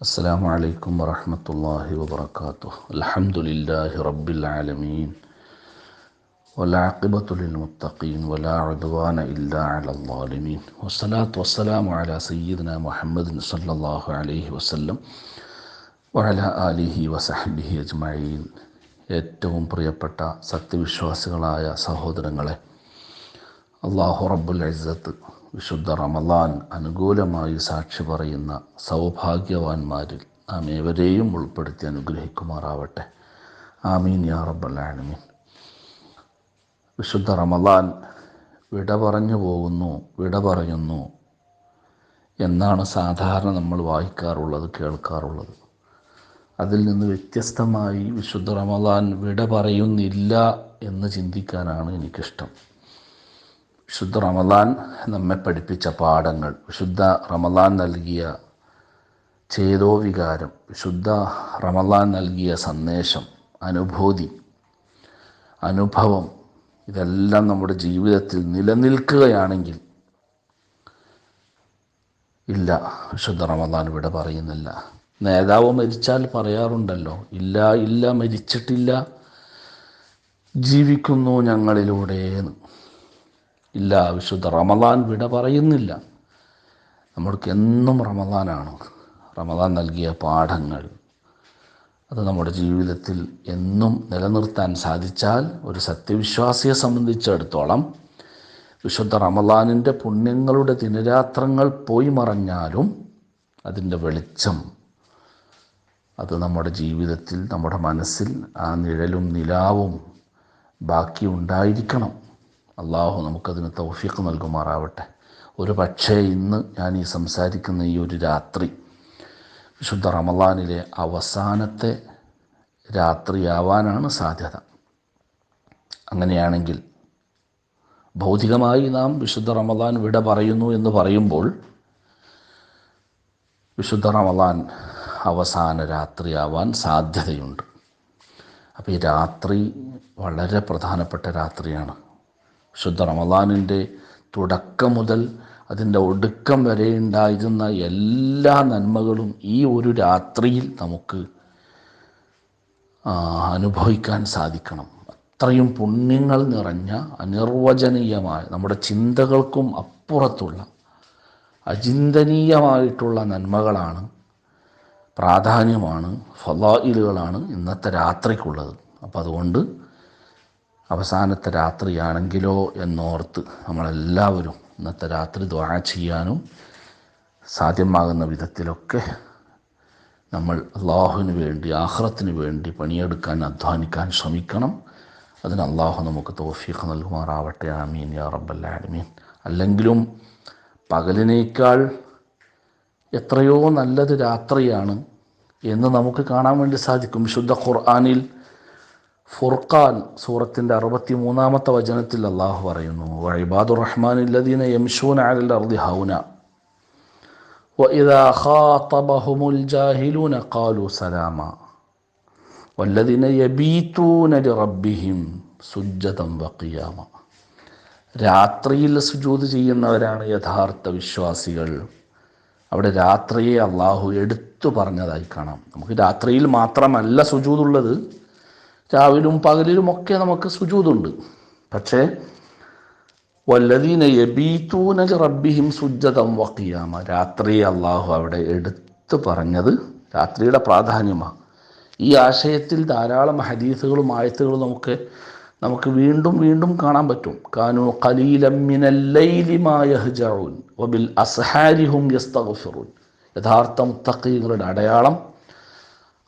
السلام عليكم ورحمة الله وبركاته الحمد لله رب العالمين والعاقبة للمتقين ولا عدوان إلا على الظالمين والصلاة والسلام على سيدنا محمد صلى الله عليه وسلم وعلى آله وصحبه أجمعين ഏറ്റവും പ്രിയപ്പെട്ട സത്യവിശ്വാസികളായ സഹോദരങ്ങളെ അള്ളാഹു റബ്ബുൽ ഇസ്സത്ത് വിശുദ്ധ റമലാൻ അനുകൂലമായി സാക്ഷി പറയുന്ന സൗഭാഗ്യവാന്മാരിൽ നാം ഏവരെയും ഉൾപ്പെടുത്തി അനുഗ്രഹിക്കുമാറാവട്ടെ. ആമീൻ യാ റബ്ബൽ ആലമീൻ. വിശുദ്ധ റമലാൻ വിട പറഞ്ഞു പോകുന്നു വിട പറയുന്നു എന്നാണ് സാധാരണ നമ്മൾ വായിക്കാറുള്ളത് കേൾക്കാറുള്ളത്. അതിൽ നിന്ന് വ്യത്യസ്തമായി വിശുദ്ധ റമലാൻ വിട പറയുന്നില്ല എന്ന് ചിന്തിക്കാനാണ് എനിക്കിഷ്ടം. വിശുദ്ധ റമദാൻ നമ്മെ പഠിപ്പിച്ച പാഠങ്ങൾ വിശുദ്ധ റമദാൻ നൽകിയ ചേതോ വികാരം വിശുദ്ധ റമദാൻ നൽകിയ സന്ദേശം അനുഭൂതി അനുഭവം ഇതെല്ലാം നമ്മുടെ ജീവിതത്തിൽ നിലനിൽക്കുകയാണെങ്കിൽ ഇല്ല വിശുദ്ധ റമദാൻ ഇവിടെ പറയുന്നില്ല. നേതാവ് മരിച്ചാൽ പറയാറുണ്ടല്ലോ ഇല്ല ഇല്ല മരിച്ചിട്ടില്ല ജീവിക്കുന്നു ഞങ്ങളിലൂടെ ഇല്ല വിശുദ്ധ റമദാൻ വിട പറയുന്നില്ല. നമ്മൾക്ക് എന്നും റമദാനാണ്. റമദാൻ നൽകിയ പാഠങ്ങൾ. അത് നമ്മുടെ ജീവിതത്തിൽ എന്നും നിലനിർത്താൻ സാധിച്ചാൽ ഒരു സത്യവിശ്വാസിയെ സംബന്ധിച്ചിടത്തോളം വിശുദ്ധ റമദാനിന്റെ പുണ്യങ്ങളുടെ ദിനരാത്രങ്ങൾ പോയി മറഞ്ഞാലും അതിന്റെ വെളിച്ചം അത് നമ്മുടെ ജീവിതത്തിൽ നമ്മുടെ മനസ്സിൽ ആ നിഴലും നിലാവും ബാക്കി ഉണ്ടായിരിക്കണം അള്ളാഹു നമുക്കതിന് തൗഫീഖ് നൽകുമാറാവട്ടെ. ഒരു പക്ഷേ ഇന്ന് ഞാൻ ഈ സംസാരിക്കുന്ന ഈ ഒരു രാത്രി വിശുദ്ധ റമലാനിലെ അവസാനത്തെ രാത്രിയാവാനാണ് സാധ്യത. അങ്ങനെയാണെങ്കിൽ ഭൗതികമായി നാം വിശുദ്ധ റമദാൻ വിട പറയുന്നു എന്ന് പറയുമ്പോൾ വിശുദ്ധ റമദാൻ അവസാന രാത്രിയാവാൻ സാധ്യതയുണ്ട്. അപ്പോൾ ഈ രാത്രി വളരെ പ്രധാനപ്പെട്ട രാത്രിയാണ്. ശുദ്ധ റമദാനിന്റെ തുടക്കം മുതൽ അതിന്റെ ഒടുക്കം വരെ ഉണ്ടായിരുന്ന എല്ലാ നന്മകളും ഈ ഒരു രാത്രിയിൽ നമുക്ക് അനുഭവിക്കാൻ സാധിക്കണം. അത്രയും പുണ്യങ്ങൾ നിറഞ്ഞ അനിർവചനീയമായ നമ്മുടെ ചിന്തകൾക്കും അപ്പുറത്തുള്ള അചിന്തനീയമായിട്ടുള്ള നന്മകളാണ് പ്രാധാന്യമാണ് ഫലായിലുകളാണ് ഇന്നത്തെ രാത്രിക്കുള്ളത്. അപ്പോൾ അതുകൊണ്ട് അവസാനത്തെ രാത്രിയാണെങ്കിലോ എന്നോർത്ത് നമ്മളെല്ലാവരും ഇന്നത്തെ രാത്രി ദ്വാ ചെയ്യാനും സാധ്യമാകുന്ന വിധത്തിലൊക്കെ നമ്മൾ അള്ളാഹുവിന് വേണ്ടി ആഹ്റത്തിന് വേണ്ടി പണിയെടുക്കാൻ അധ്വാനിക്കാൻ ശ്രമിക്കണം. അതിന് അള്ളാഹു നമുക്ക് തോഫീഖ് നൽകുമാറാവട്ടെ. ആമീൻ യാ റബ്ബല്ലാലമീൻ അല്ലെങ്കിലും പകലിനേക്കാൾ എത്രയോ നല്ലത് രാത്രിയാണ് എന്ന് നമുക്ക് കാണാൻ വേണ്ടി സാധിക്കും. വിശുദ്ധ ഖുർആാനിൽ ഫുർഖാൻ സൂറത്തിൻ്റെ അറുപത്തി മൂന്നാമത്തെ വചനത്തിൽ അള്ളാഹു പറയുന്നു വൈബാദുർ റഹ്മാൻ ഇല്ലദീന യംഷൂൻ അലൽ അർദി ഹൗന وإذا خاطبهم الجاهلون قالوا سلاما والذين يبيتون لربهم سجدا وقياما രാത്രിയിൽ സുജൂത് ചെയ്യുന്നവരാണ് യഥാർത്ഥ വിശ്വാസികൾ അവിടെ രാത്രിയെ അള്ളാഹു എടുത്തു പറഞ്ഞതായി കാണാം നമുക്ക് രാത്രിയിൽ മാത്രമല്ല സുജൂതുള്ളത് രാവിലും പകലിലുമൊക്കെ നമുക്ക് സുജൂതുണ്ട്. പക്ഷേ വല്ലതീന യബീത്തൂന റബ്ബിഹിം സുജതം വക്കിയാമ രാത്രി അള്ളാഹു അവിടെ എടുത്തു പറഞ്ഞത് രാത്രിയുടെ പ്രാധാന്യമാണ് ഈ ആശയത്തിൽ ധാരാളം ഹദീസുകളും ആയത്തുകളും നമുക്ക് നമുക്ക് വീണ്ടും വീണ്ടും കാണാൻ പറ്റും. കാനു കലീലമ്മിനല്ലൈലിമായഹ്ജഊൻ വബിൽ അസ്ഹാരിഹും യസ്തഗ്ഫിറൂൻ. യഥാർത്ഥ അടയാളം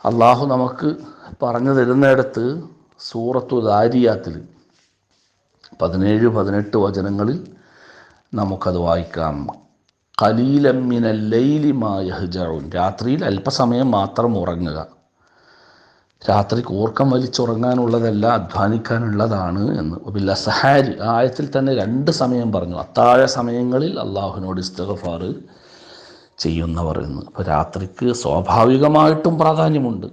അള്ളാഹു നമുക്ക് പറഞ്ഞു തരുന്നിടത്ത് സൂറത്തു ദാരിയാത്തിൽ പതിനേഴ് പതിനെട്ട് വചനങ്ങളിൽ നമുക്കത് വായിക്കാം. കലീലമ്മിനല്ലൈലിമായഹ്ജഊൻ രാത്രിയിൽ അല്പസമയം മാത്രം ഉറങ്ങുക. രാത്രി കൂർക്കം വലിച്ചുറങ്ങാനുള്ളതല്ല അധ്വാനിക്കാനുള്ളതാണ് എന്ന്. ബില്ല സഹാരി ആയത്തിൽ തന്നെ രണ്ട് സമയം പറഞ്ഞു. അത്താഴ സമയങ്ങളിൽ അള്ളാഹുവിനോട് ഇസ്തഗഫാർ ചെയ്യുന്നവർ എന്ന്. അപ്പോൾ രാത്രിക്ക് സ്വാഭാവികമായിട്ടും പ്രാധാന്യമുണ്ട്.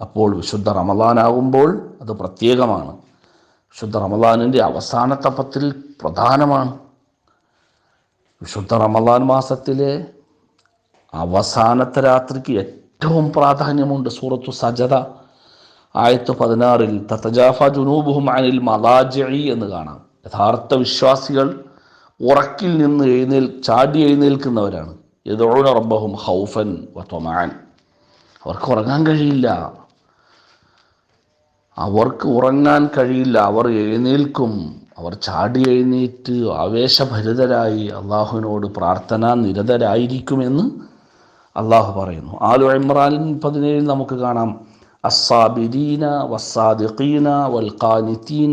അപ്പോൾ വിശുദ്ധ റമദാനാകുമ്പോൾ അത് പ്രത്യേകമാണ്. വിശുദ്ധ റമദാനിന്റെ അവസാനത്തെ പത്തിൽ പ്രധാനമാണ്. വിശുദ്ധ റമദാൻ മാസത്തിലെ അവസാനത്തെ രാത്രിക്ക് ഏറ്റവും പ്രാധാന്യമുണ്ട് സൂറത്തു സജത ആയത്ത് പതിനാറിൽ തത്തജാഫ ജുനൂബുഹും അനിൽ മലാജി എന്ന് കാണാം. യഥാർത്ഥ വിശ്വാസികൾ ഉറക്കിൽ നിന്ന് എഴുന്നേൽ ചാടി എഴുന്നേൽക്കുന്നവരാണ്. യദോണ റബ്ബഹും ഹൗഫൻ വത്വമാൻ അവർക്ക് ഉറങ്ങാൻ കഴിയില്ല. അവർക്ക് ഉറങ്ങാൻ കഴിയില്ല. അവർ എഴുന്നേൽക്കും. അവർ ചാടി എഴുന്നേറ്റ് ആവേശഭരിതരായി അള്ളാഹുവിനോട് പ്രാർത്ഥന നിരതരായിരിക്കുമെന്ന് അള്ളാഹു പറയുന്നു. ആലു ഇമ്രാൻ പതിനേഴിൽ നമുക്ക് കാണാം. അസാബിദീന വസാദിഖീന വൽ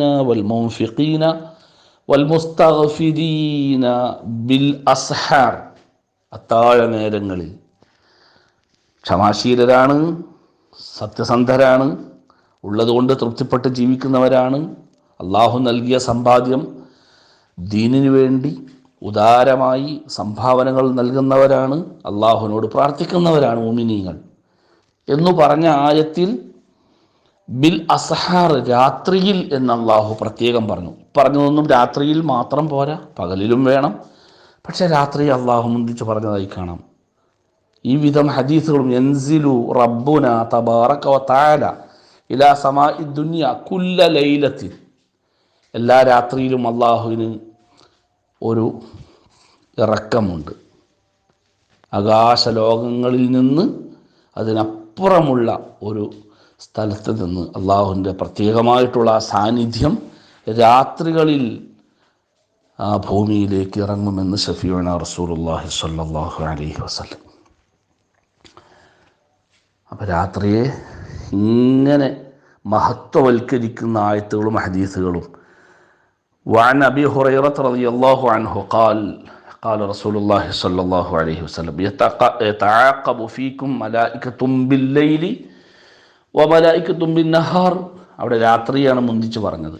വൽ മൗഫിഖീന വൽ മുസ്തഗ്ഫിരീന ബിൽ അസ്ഹാർ. അത്താഴ നേരങ്ങളിൽ. ക്ഷമാശീലരാണ് സത്യസന്ധരാണ് ഉള്ളതുകൊണ്ട് തൃപ്തിപ്പെട്ട് ജീവിക്കുന്നവരാണ്. അള്ളാഹു നൽകിയ സമ്പാദ്യം ദീനിനു വേണ്ടി ഉദാരമായി സംഭാവനകൾ നൽകുന്നവരാണ്. അള്ളാഹുവിനോട് പ്രാർത്ഥിക്കുന്നവരാണ് ഉമിനീങ്ങൾ എന്നു പറഞ്ഞ ആയത്തിൽ ബിൽ അസഹാർ രാത്രിയിൽ എന്ന് അള്ളാഹു പ്രത്യേകം പറഞ്ഞു. പറഞ്ഞതൊന്നും രാത്രിയിൽ മാത്രം പോരാ പകലിലും വേണം. പക്ഷേ രാത്രി അള്ളാഹു മുന്തിച്ച് പറഞ്ഞതായി കാണാം. ഈ വിധം ഹദീസുകളും എൻസിലു റബ്ബുന തബാറക്കവ വ തആല ഇലാ സമാ ദുനിയ കുല്ല ലൈലത്തിൽ എല്ലാ രാത്രിയിലും അള്ളാഹുവിന് ഒരു ഇറക്കമുണ്ട്. ആകാശലോകങ്ങളിൽ നിന്ന് അതിനപ്പുറമുള്ള ഒരു സ്ഥലത്ത് നിന്ന് അള്ളാഹുവിൻ്റെ പ്രത്യേകമായിട്ടുള്ള ആ സാന്നിധ്യം രാത്രികളിൽ ആ ഭൂമിയിലേക്ക് ഇറങ്ങുമെന്ന് ഷഫീന റസൂലുള്ളാഹി സ്വല്ലല്ലാഹു അലൈഹി വസല്ലം അപ്പോൾ രാത്രിയെ ഇങ്ങനെ മഹത്വവൽക്കരിക്കുന്ന ആയത്തുകളും ഹദീസുകളും وعن أبي هريرة رضي الله عنه قال قال رسول الله صلى الله عليه وسلم يتق- يتعاقب فيكم ملائكة بالليل ഒമലായിക്ക് തുമ്പി നഹാർ അവിടെ രാത്രിയാണ് മുന്തിച്ച് പറഞ്ഞത്.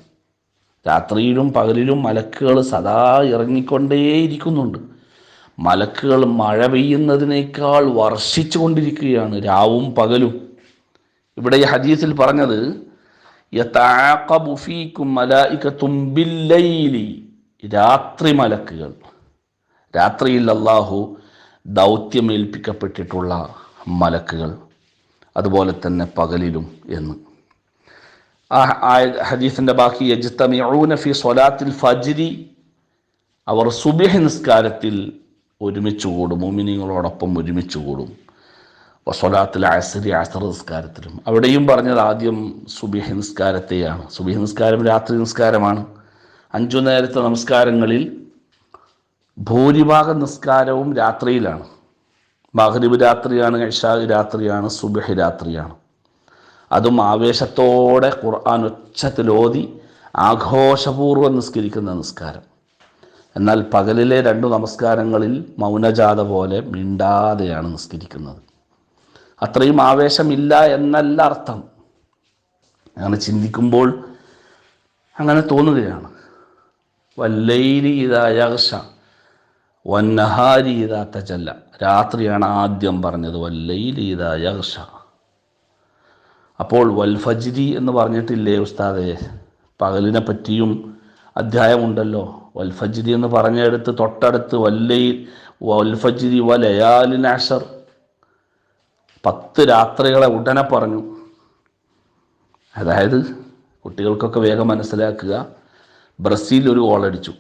രാത്രിയിലും പകലിലും മലക്കുകൾ സദാ ഇറങ്ങിക്കൊണ്ടേയിരിക്കുന്നുണ്ട്. മലക്കുകൾ മഴ പെയ്യുന്നതിനേക്കാൾ വർഷിച്ചു കൊണ്ടിരിക്കുകയാണ് രാവും പകലും. ഇവിടെ ഈ ഹദീസിൽ പറഞ്ഞത് രാത്രി മലക്കുകൾ രാത്രിയിൽ അള്ളാഹു ദൗത്യമേൽപ്പിക്കപ്പെട്ടിട്ടുള്ള മലക്കുകൾ. അതുപോലെ തന്നെ പകലിലും എന്ന്. ആ ഹദീസിന്റെ ബാക്കി യജ്തമിഊന ഫി സ്വലാത്തിൽ ഫജിരി അവർ സുബഹി നിസ്കാരത്തിൽ ഒരുമിച്ച് കൂടും ഉമിനിങ്ങളോടൊപ്പം ഒരുമിച്ച് കൂടും. വസ്വലാത്തിൽ അസരി അസർ നിസ്കാരത്തിലും. അവിടെയും പറഞ്ഞത് ആദ്യം സുബിഹ് നിസ്കാരത്തെയാണ്. സുബിഹ് നിസ്കാരം രാത്രി നിസ്കാരമാണ്. അഞ്ചു നേരത്തെ നമസ്കാരങ്ങളിൽ ഭൂരിഭാഗം നിസ്കാരവും രാത്രിയിലാണ്. മഹരിബ് രാത്രിയാണ് ഇഷാ രാത്രിയാണ് സുബഹി രാത്രിയാണ്. അതും ആവേശത്തോടെ ഖുർആൻ ഒച്ചത്തിലോതി ആഘോഷപൂർവം നിസ്കരിക്കുന്ന നിസ്കാരം. എന്നാൽ പകലിലെ രണ്ടു നമസ്കാരങ്ങളിൽ മൗനജാത പോലെ മിണ്ടാതെയാണ് നിസ്കരിക്കുന്നത്. അത്രയും ആവേശമില്ല എന്നല്ല അർത്ഥം. അങ്ങനെ ചിന്തിക്കുമ്പോൾ അങ്ങനെ തോന്നുകയാണ്. വല്ലൈലി ഇതായകശ വന്നഹാരി ഇതാ തജല്ല. രാത്രിയാണ് ആദ്യം പറഞ്ഞത് വല്ലയിലീത യഹ്ഷ അപ്പോൾ വൽഫജിരി എന്ന് പറഞ്ഞിട്ടില്ലേ ഉസ്താദെ? പകലിനെ പറ്റിയും അധ്യായമുണ്ടല്ലോ. വൽഫജിരി എന്ന് പറഞ്ഞെടുത്ത് തൊട്ടടുത്ത് വല്ലയിൽ വൽഫജിരി വലയാലിൻ അഷർ. പത്ത് രാത്രികളെ ഉടനെ പറഞ്ഞു. അതായത് കുട്ടികൾക്കൊക്കെ വേഗം മനസ്സിലാക്കുക. ബ്രസീൽ ഒരു ഗോളടിച്ചു.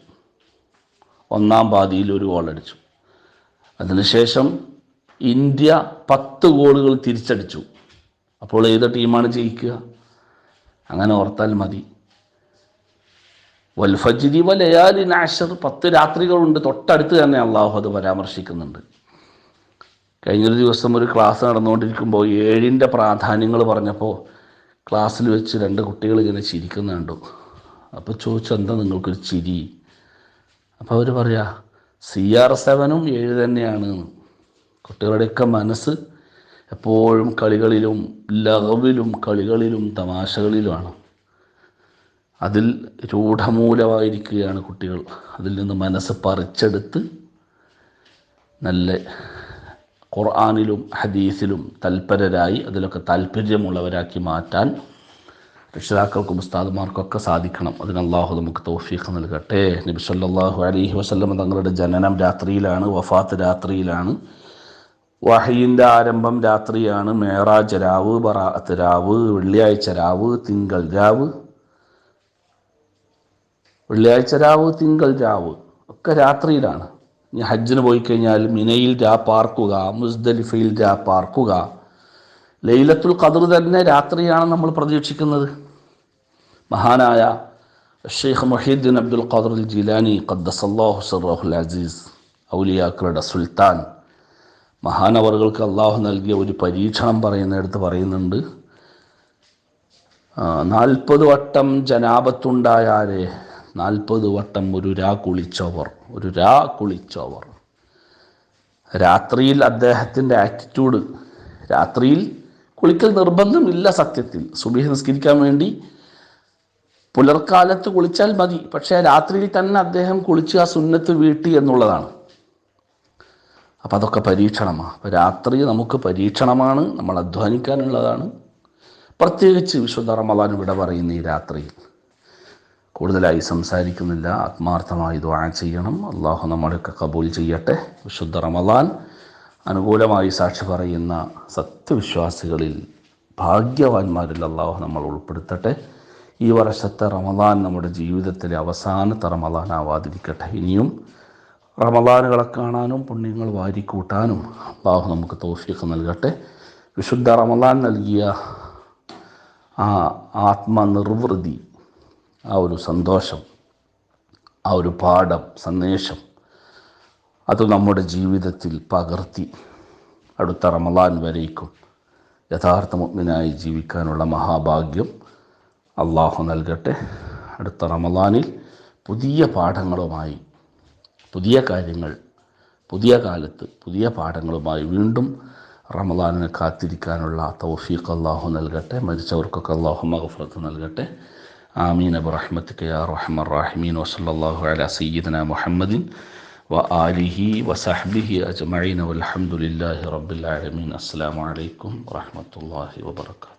ഒന്നാം പാതിയിൽ ഒരു ഗോൾ ഗോളടിച്ചു അതിനുശേഷം ഇന്ത്യ പത്ത് ഗോളുകൾ തിരിച്ചടിച്ചു. അപ്പോൾ ഏത് ടീമാണ് ജയിക്കുക? അങ്ങനെ ഓർത്താൽ മതി. വൽഫജിരി വലയാലി നാഷർ. പത്ത് രാത്രികളുണ്ട്. തൊട്ടടുത്ത് തന്നെ അള്ളാഹു അത് പരാമർശിക്കുന്നുണ്ട്. കഴിഞ്ഞൊരു ദിവസം ഒരു ക്ലാസ് നടന്നുകൊണ്ടിരിക്കുമ്പോൾ ഏഴിന്റെ പ്രാധാന്യങ്ങൾ പറഞ്ഞപ്പോൾ ക്ലാസ്സിൽ വെച്ച് രണ്ട് കുട്ടികൾ ഇങ്ങനെ ചിരിക്കുന്ന കണ്ടു അപ്പോൾ ചോദിച്ചു എന്താ നിങ്ങൾക്കൊരു ചിരി? അപ്പോൾ അവർ പറയാ സി ആർ സെവനും ഏഴ് തന്നെയാണ്. കുട്ടികളുടെയൊക്കെ മനസ്സ് എപ്പോഴും കളികളിലും ലഹവിലും കളികളിലും തമാശകളിലുമാണ് അതിൽ രൂഢമൂലമായിരിക്കുകയാണ് കുട്ടികൾ അതിൽ നിന്ന് മനസ്സ് പറിച്ചെടുത്ത് നല്ല ഖുർആാനിലും ഹദീസിലും തൽപരരായി അതിലൊക്കെ താല്പര്യമുള്ളവരാക്കി മാറ്റാൻ രക്ഷിതാക്കൾക്കും ഉസ്താദുമാർക്കൊക്കെ സാധിക്കണം. അതിന് അള്ളാഹു നമുക്ക് തൗഫീഖ് നൽകട്ടെ. നബി അലഹി വസല്ലം തങ്ങളുടെ ജനനം രാത്രിയിലാണ് വഫാത്ത് രാത്രിയിലാണ്. വഹയിന്റെ ആരംഭം രാത്രിയാണ്. മേറാജ് രാവ് ബറാത്ത് രാവ് വെള്ളിയാഴ്ച രാവ് തിങ്കൾ രാവ്. വെള്ളിയാഴ്ച രാവ് തിങ്കൾ രാവ് ഒക്കെ രാത്രിയിലാണ്. ഇനി ഹജ്ജിന് പോയി കഴിഞ്ഞാൽ മിനയിൽ രാ പാർക്കുക മുസ്ദലിഫയിൽ രാ പാർക്കുക. ലൈലത്തുൽ ഖദർ തന്നെ രാത്രിയാണ് നമ്മൾ പ്രതീക്ഷിക്കുന്നത്. മഹാനായ ഷെയ്ഖ് മൊഹീദ്ദീൻ അബ്ദുൽ ഖാദർ ജിലാനി ഖദ്ദസല്ലാഹു സറാഹുൽ അസീസ് ഔലിയാക്കളുടെ സുൽത്താൻ. മഹാനവറുകൾക്ക് അള്ളാഹു നൽകിയ ഒരു പരീക്ഷണം പറയുന്നിടത്ത് പറയുന്നുണ്ട് നാൽപ്പത് വട്ടം ജനാപത്തുണ്ടായാലേ നാൽപ്പത് വട്ടം ഒരു രാ കുളിച്ചവർ ഒരു രാ കുളിച്ചവർ. രാത്രിയിൽ അദ്ദേഹത്തിന്റെ ആറ്റിറ്റ്യൂഡ് രാത്രിയിൽ കുളിക്കൽ നിർബന്ധമില്ല സത്യത്തിൽ. സുബിഹ് നിസ്കരിക്കാൻ വേണ്ടി പുലർക്കാലത്ത് കുളിച്ചാൽ മതി. പക്ഷേ രാത്രിയിൽ തന്നെ അദ്ദേഹം കുളിച്ച് ആ സുന്നത്ത് വീട്ടി എന്നുള്ളതാണ്. അപ്പം അതൊക്കെ പരീക്ഷണമാണ് അപ്പോൾ രാത്രി നമുക്ക് പരീക്ഷണമാണ്. നമ്മൾ അധ്വാനിക്കാനുള്ളതാണ്. പ്രത്യേകിച്ച് വിശുദ്ധ റമദാൻ ഇവിടെ പറയുന്ന ഈ രാത്രിയിൽ കൂടുതലായി സംസാരിക്കുന്നില്ല. ആത്മാർത്ഥമായി ദ്വാ ചെയ്യണം. അള്ളാഹു നമ്മളൊക്കെ കബൂൽ ചെയ്യട്ടെ. വിശുദ്ധ റമദാൻ അനുകൂലമായി സാക്ഷി പറയുന്ന സത്യവിശ്വാസികളിൽ ഭാഗ്യവാന്മാരിൽ അള്ളാഹു നമ്മൾ ഉൾപ്പെടുത്തട്ടെ. ഈ വർഷത്തെ റമദാൻ നമ്മുടെ ജീവിതത്തിലെ അവസാനത്തെ റമദാൻ ആവാതിരിക്കട്ടെ ഇനിയും റമദാനുകളെ കാണാനും പുണ്യങ്ങൾ വാരിക്കൂട്ടാനും അള്ളാഹു നമുക്ക് തോഫിയൊക്കെ നൽകട്ടെ. വിശുദ്ധ റമദാൻ നൽകിയ ആ ആത്മനിർവൃതി ആ ഒരു സന്തോഷം ആ ഒരു പാഠം സന്ദേശം അത് നമ്മുടെ ജീവിതത്തിൽ പകർത്തി അടുത്ത റമദാൻ വരേക്കും. യഥാർത്ഥ മുഗ്നായി ജീവിക്കാനുള്ള മഹാഭാഗ്യം. അള്ളാഹു നൽകട്ടെ. അടുത്ത റമദാനിൽ പുതിയ പാഠങ്ങളുമായി പുതിയ കാര്യങ്ങൾ പുതിയ കാലത്ത് പുതിയ പാഠങ്ങളുമായി വീണ്ടും റമദാനിനെ കാത്തിരിക്കാനുള്ള തൗഫീഖ് അള്ളാഹു നൽകട്ടെ. മരിച്ചവർക്കൊക്കെ അള്ളാഹു മഹഫറത്ത് നൽകട്ടെ. ആമീൻ. അബുറഹ്മത്തിക്ക് യാ റഹ്മർ റാഹിമീൻ. വസല്ലാഹു അല സയ്യിദന മുഹമ്മദിൻ വ ആലിഹി അജ്മഈൻ. വൽഹംദുലില്ലാഹി റബ്ബിൽ ആലമീൻ. അസ്സലാമു അലൈക്കും വറഹ്മത്തുള്ളാഹി വബറകാതുഹു.